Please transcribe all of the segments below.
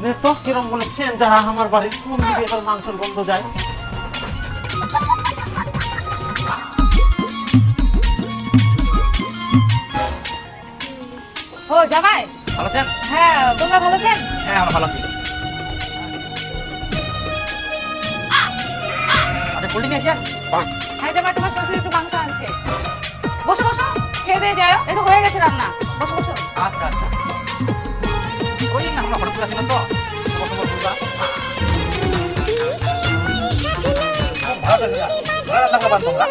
নে তো কিরম বলে সেন যাহা আমার বাড়ির কোন দিকে এবার মাংসের গন্ধ যায়? ও জামাই। ভালো আছেন? হ্যাঁ তোমরা ভালো আছেন? হ্যাঁ আমরা ভালো আছি। আচ্ছা কোল্ড ড্রিঙ্ক হ্যাঁ জামাই তোমার শ্বশুর একটু মাংস আনছে। বসো বসো। খেয়ে দিয়ে যাও। তো হয়ে গেছে রান্না। বসো বসো। আচ্ছা আচ্ছা। না তো। ভালো রান্না করবার তোমরা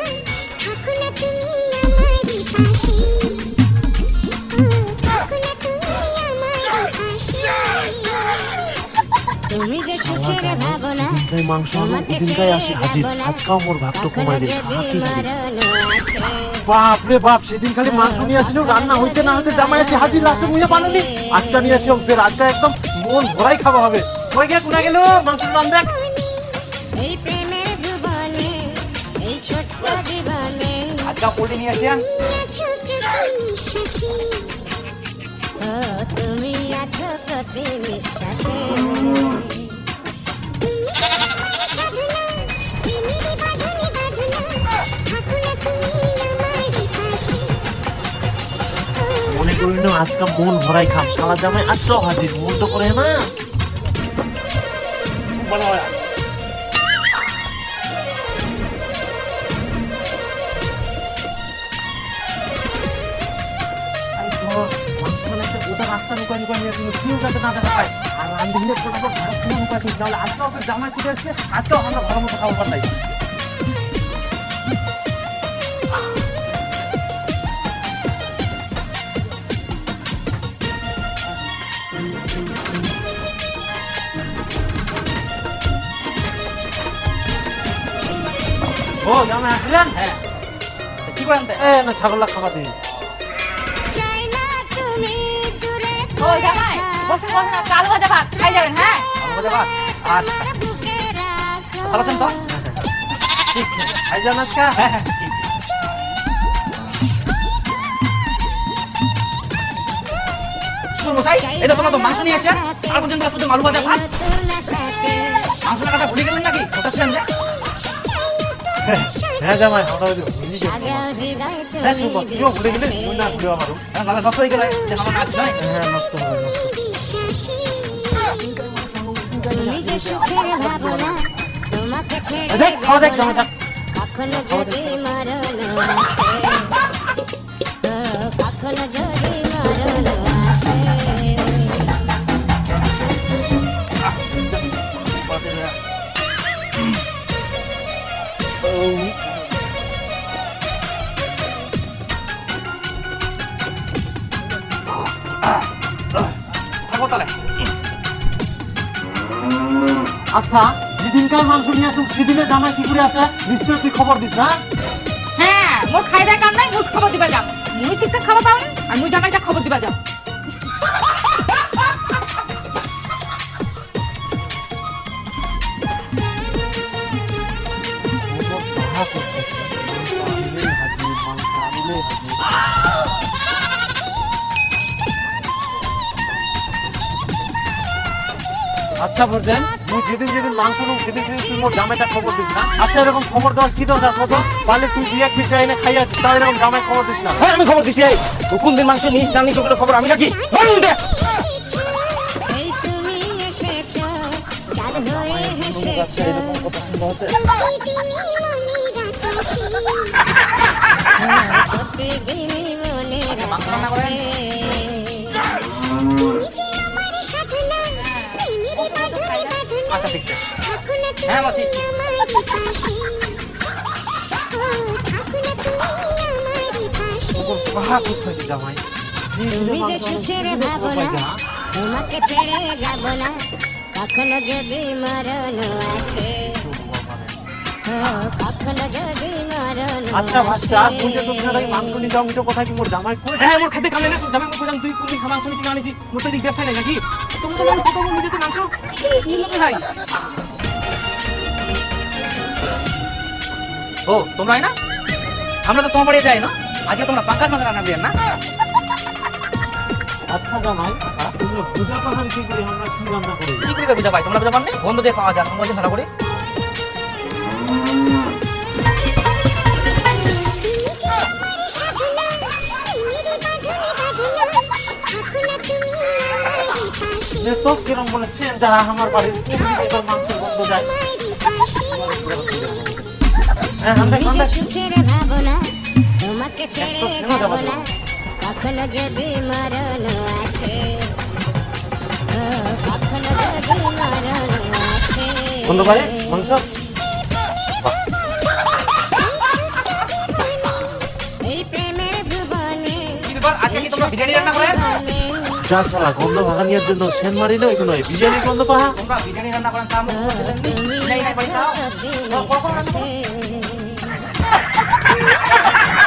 তুমি যে সুখের ভাবনা এই মাংস আনো দিনকাই আসি হাজির। আজকাও মোর ভাগটা কমাই দে যদি খা কি করি? মরণ আসে। বাপ রে বাপ সেদিন খালি মাংস নিয়ে আসিল রান্না হইতে না হইতে জামাই আসি হাজির রাতে মুইয়া বানালি। আজকে নিয়ে আসি ফের আজকে একদম মন ভরাই খাওয়া হবে? কই গে কোনা গেল? মাংস রান দেখ। এই প্রেমের ভুবনে এই ছোট্ট দিবানে আচ্ছা ড্রিঙ্ক নিয়ে আসিয়া নিঃশ্বাসে তুমি আছো প্রতি নিঃশ্বাসে করি না আজকে মন ভরাই খাম শালা জামাই আসলো হাজির মন তো করে না রাস্তা লুকায় লুকায় নিয়ে কেউ যাতে না দেখা পায়। আর রান্ধনিরে ফটাফট ঘরের কোণে লুকায় দিস, নাহলে জামাই ছুটে আসছে, আজকেও আমরা ভালো মতো খাব পারলাই। ও জামাই আসলেন হ্যাঁ কি করে আনতে এ না ছাগলা খাবার দিন ও জামাই বসে বসে না কালো ভাজা ভাত খাই যাবেন হ্যাঁ ভালো করে ভাত আচ্ছা ভালো আছেন তো খাই যান আজকে হ্যাঁ হ্যাঁ ঠিক আছে। শুনুন মশাই এটা তোমরা তো মাংস নিয়ে আসিয়া আর পর্যন্ত শুধু মালু ভাজা ভাত মাংস কথা ভুলে গেলেন নাকি ওটা যে হ্যাঁ জামাই আমরা ওই হিন্দি হ্যাঁ তুমি তুইও ভুলে গেলে তুই না ভুলে আমারও হ্যাঁ ভালো নষ্ট হয়ে গেল আমার কাজ নয় হ্যাঁ নষ্ট হবে নষ্ট তুমি দেখ খাওয়া দেখ জামাই থাক কখনো যদি ও, কখনো যদি আচ্ছা যেদিনকার মাংস নিয়ে আসুন সেদিনের জামাই কি করে আছে? নিশ্চয় তুই খবর দিস, না? হ্যাঁ মোর খাই দেয় কাম নাই মুই খবর দিবা যাও। মুই ঠিকঠাক খাবার পাওনি, আর মুই জামাইটা খবর দিবা যাও। আচ্ছা বলছেন তুই যেদিন যেদিন মাংস নুক সেদিন সেদিন তুই মোর জামাইটা খবর দিস না। আচ্ছা এরকম খবর দেওয়ার কি দরকার কত পারলে তুই দুই এক পিস এনে খাই আছিস তাও এরকম জামাই খবর দিস না। হ্যাঁ আমি খবর দিচ্ছি এই। কোন দিন মাংস নিস জানি তোকে খবর আমি নাকি এই তুমি এসেছ চাঁদ হেসেছো এরকম কথা আচ্ছা ঠিক আছে। হ্যাঁ মাসি তুমি যে সুখের ভাবনা তোমাকে ছেড়ে যাব না। কখনো যদি মরণ আসে। কখনো যদি মরণ আচ্ছা। তুই যে তুমি নাকি মাংস মিটো কথা কি মোর জামাই কই? হ্যাঁ মোর খাতে কামে না জামাই মুখ কইলাম তুই কোন দিন মাংস না নিছিস মোর তো এদিক ব্যবসা নেই নাকি? তুমি তো মানুষ কত নিজে তো মাংস নিল তো ভাই ও তোমরা না আমরা তো তোমার বাড়ি যাই না? আজকে তোমরা পাঙ্কাশ মাছ রান্না দিয়েন না? আচ্ছা জামাই তোমরা বুঝা পাহাড় কি করে? আমরা কি রান্না করি? কি করে বুঝা পাই তোমরা বুঝা পাননি? বন্ধ দিয়ে পাওয়া যায় তোমার ভালো করে। তো কিরম বলে সেন যা আমার বাড়ির এবার মাংসের গন্ধ যায়? হ্যাঁ হান্দে হান্দে সুখের ভাবনা তোমাকে ছেড়ে একটু থেমে যাব যাব না। কখনো যদি মরণ আসে কখনো যদি মরণ আসে। বন্ধু ভাই মাংস যা সালা গন্ধ ভাগানিয়ার জন্য সেন মারি না এগুলো বিরিয়ানি গন্ধ পাহা। বিরিয়ানি রান্না করেন তা আমরা